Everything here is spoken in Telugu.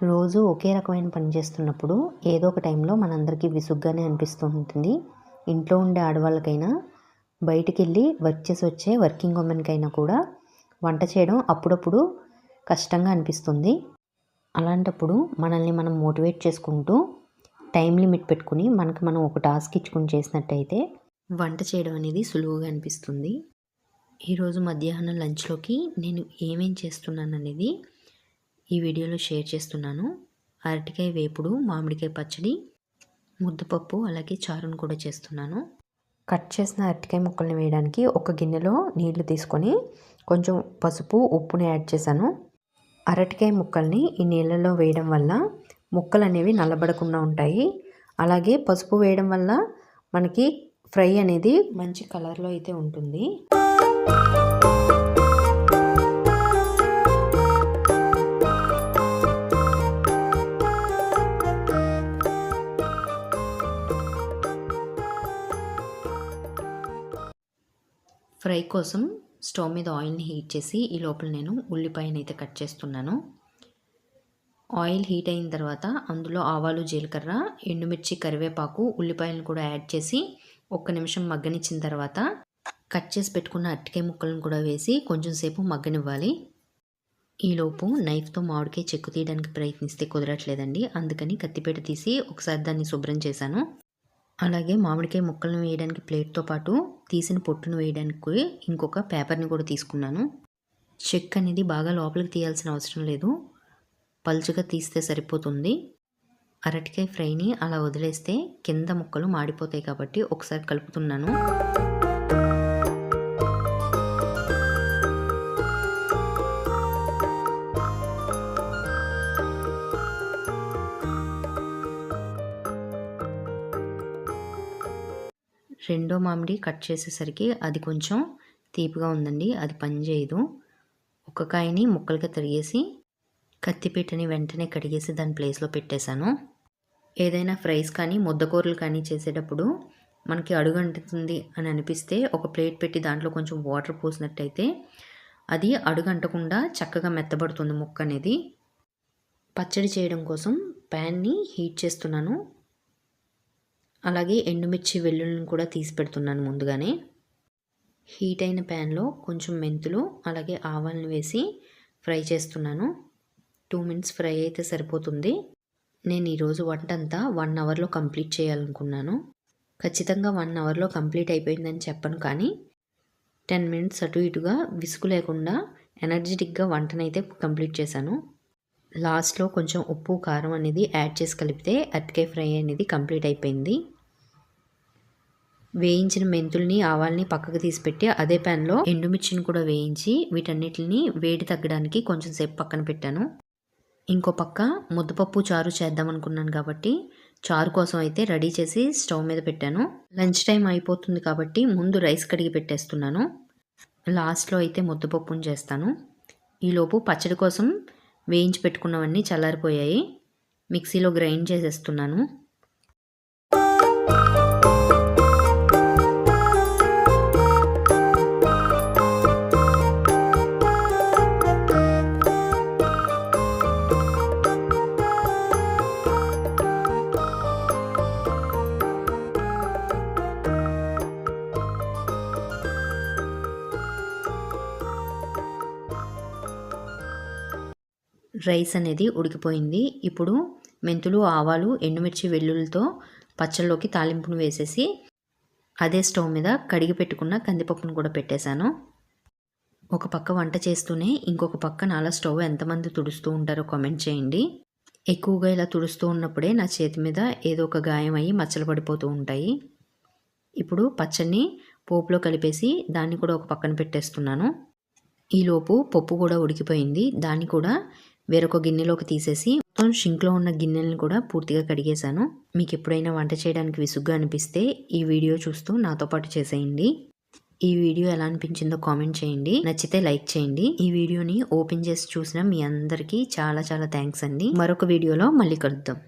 రోజు ఒకే రకమైన పని చేస్తున్నప్పుడు ఏదో ఒక టైంలో మనందరికీ విసుగ్గానే అనిపిస్తూ ఉంటుంది. ఇంట్లో ఉండే ఆడవాళ్ళకైనా బయటికి వెళ్ళి వర్క్ చేసి వచ్చే వర్కింగ్ ఉమెన్కైనా కూడా వంట చేయడం అప్పుడప్పుడు కష్టంగా అనిపిస్తుంది. అలాంటప్పుడు మనల్ని మనం మోటివేట్ చేసుకుంటూ టైం లిమిట్ పెట్టుకుని మనకు మనం ఒక టాస్క్ ఇచ్చుకుని చేసినట్టయితే వంట చేయడం అనేది సులువుగా అనిపిస్తుంది. ఈరోజు మధ్యాహ్నం లంచ్లోకి నేను ఏమేం చేస్తున్నాను అనేది ఈ వీడియోలో షేర్ చేస్తున్నాను. అరటికాయ వేపుడు మామిడికాయ పచ్చడి ముద్దపప్పు అలాగే చారును కూడా చేస్తున్నాను. కట్ చేసిన అరటికాయ ముక్కల్ని వేయడానికి ఒక గిన్నెలో నీళ్ళు తీసుకొని కొంచెం పసుపు ఉప్పుని యాడ్ చేశాను. అరటికాయ ముక్కల్ని ఈ నీళ్ళలో వేయడం వల్ల ముక్కలు అనేవి నల్లబడకుండా ఉంటాయి. అలాగే పసుపు వేయడం వల్ల మనకి ఫ్రై అనేది మంచి కలర్లో అయితే ఉంటుంది. ఫ్రై కోసం స్టవ్ మీద ఆయిల్ని హీట్ చేసి ఈ లోపల నేను ఉల్లిపాయని అయితే కట్ చేస్తున్నాను. ఆయిల్ హీట్ అయిన తర్వాత అందులో ఆవాలు జీలకర్ర ఎండుమిర్చి కరివేపాకు ఉల్లిపాయలను కూడా యాడ్ చేసి ఒక్క నిమిషం మగ్గనిచ్చిన తర్వాత కట్ చేసి పెట్టుకున్న అరటికాయ ముక్కలను కూడా వేసి కొంచెం సేపు మగ్గనివ్వాలి. ఈలోపు నైఫ్తో మామిడికాయ చెక్కు తీయడానికి ప్రయత్నిస్తే కుదరట్లేదండి. అందుకని కత్తిపేట తీసి ఒకసారి దాన్ని శుభ్రం చేశాను. అలాగే మామిడికాయ ముక్కలను వేయడానికి ప్లేట్తో పాటు తీసిన పొట్టును వేయడానికి ఇంకొక పేపర్ని కూడా తీసుకున్నాను. చెక్ అనేది బాగా లోపలికి తీయాల్సిన అవసరం లేదు. పలుచగా తీస్తే సరిపోతుంది. అరటికాయ ఫ్రైని అలా వదిలేస్తే కింద ముక్కలు మాడిపోతాయి కాబట్టి ఒకసారి కలుపుతున్నాను. రెండో మామిడి కట్ చేసేసరికి అది కొంచెం తీపిగా ఉందండి అది పనిచేయదు. ఒక కాయని ముక్కలుగా తరిగేసి కత్తిపీటని వెంటనే కడిగేసి దాని ప్లేస్లో పెట్టేశాను. ఏదైనా ఫ్రైస్ కానీ ముద్దకూరలు కానీ చేసేటప్పుడు మనకి అడుగంటుంది అని అనిపిస్తే ఒక ప్లేట్ పెట్టి దాంట్లో కొంచెం వాటర్ పోసినట్టయితే అది అడుగంటకుండా చక్కగా మెత్తబడుతుంది ముక్క అనేది. పచ్చడి చేయడం కోసం ప్యాన్ని హీట్ చేస్తున్నాను. అలాగే ఎండుమిర్చి వెల్లుల్లిని కూడా తీసి పెడుతున్నాను ముందుగానే. హీట్ అయిన ప్యాన్లో కొంచెం మెంతులు అలాగే ఆవాలను వేసి ఫ్రై చేస్తున్నాను. టూ మినిట్స్ ఫ్రై అయితే సరిపోతుంది. నేను ఈరోజు వంట అంతా వన్ అవర్లో కంప్లీట్ చేయాలనుకున్నాను. ఖచ్చితంగా వన్ అవర్లో కంప్లీట్ అయిపోయిందని చెప్పను కానీ టెన్ మినిట్స్ అటు ఇటుగా విసుగు లేకుండా ఎనర్జెటిక్గా వంటనైతే కంప్లీట్ చేశాను. లాస్ట్లో కొంచెం ఉప్పు కారం అనేది యాడ్ చేసి కలిపితే అరటికాయ ఫ్రై అనేది కంప్లీట్ అయిపోయింది. వేయించిన మెంతుల్ని ఆవాల్ని పక్కకు తీసిపెట్టి అదే ప్యాన్లో ఎండుమిర్చిని కూడా వేయించి వీటన్నిటిని వేడి తగ్గడానికి కొంచెం సేపు పక్కన పెట్టాను. ఇంకో పక్క ముద్దపప్పు చారు చేద్దాం అనుకున్నాను కాబట్టి చారు కోసం అయితే రెడీ చేసి స్టవ్ మీద పెట్టాను. లంచ్ టైం అయిపోతుంది కాబట్టి ముందు రైస్ కడిగి పెట్టేస్తున్నాను. లాస్ట్లో అయితే ముద్దపప్పును చేస్తాను. ఈలోపు పచ్చడి కోసం వేయించి పెట్టుకున్నవన్నీ చల్లారిపోయాయి. మిక్సీలో గ్రైండ్ చేసేస్తున్నాను. రైస్ అనేది ఉడికిపోయింది. ఇప్పుడు మెంతులు ఆవాలు ఎండుమిర్చి వెల్లుల్లితో పచ్చళ్ళలోకి తాలింపును వేసేసి అదే స్టవ్ మీద కడిగి పెట్టుకున్న కందిపప్పును కూడా పెట్టేశాను. ఒక పక్క వంట చేస్తూనే ఇంకొక పక్క నాలా స్టవ్ ఎంతమంది తుడుస్తూ ఉంటారో కామెంట్ చేయండి. ఎక్కువగా ఇలా తుడుస్తూ ఉన్నప్పుడే నా చేతి మీద ఏదో ఒక గాయం అయ్యి మచ్చలు పడిపోతూ ఉంటాయి. ఇప్పుడు పచ్చడిని పోపులో కలిపేసి దాన్ని కూడా ఒక పక్కన పెట్టేస్తున్నాను. ఈలోపు పప్పు కూడా ఉడికిపోయింది. దాన్ని కూడా వేరొక గిన్నెలోకి తీసేసి మొత్తం షింక్లో ఉన్న గిన్నెలను కూడా పూర్తిగా కడిగేశాను. మీకు ఎప్పుడైనా వంట చేయడానికి విసుగ్గా అనిపిస్తే ఈ వీడియో చూస్తూ నాతో పాటు చేసేయండి. ఈ వీడియో ఎలా అనిపించిందో కామెంట్ చేయండి. నచ్చితే లైక్ చేయండి. ఈ వీడియోని ఓపెన్ చేసి చూసిన మీ అందరికీ చాలా చాలా థ్యాంక్స్ అండి. మరొక వీడియోలో మళ్ళీ కలుద్దాం.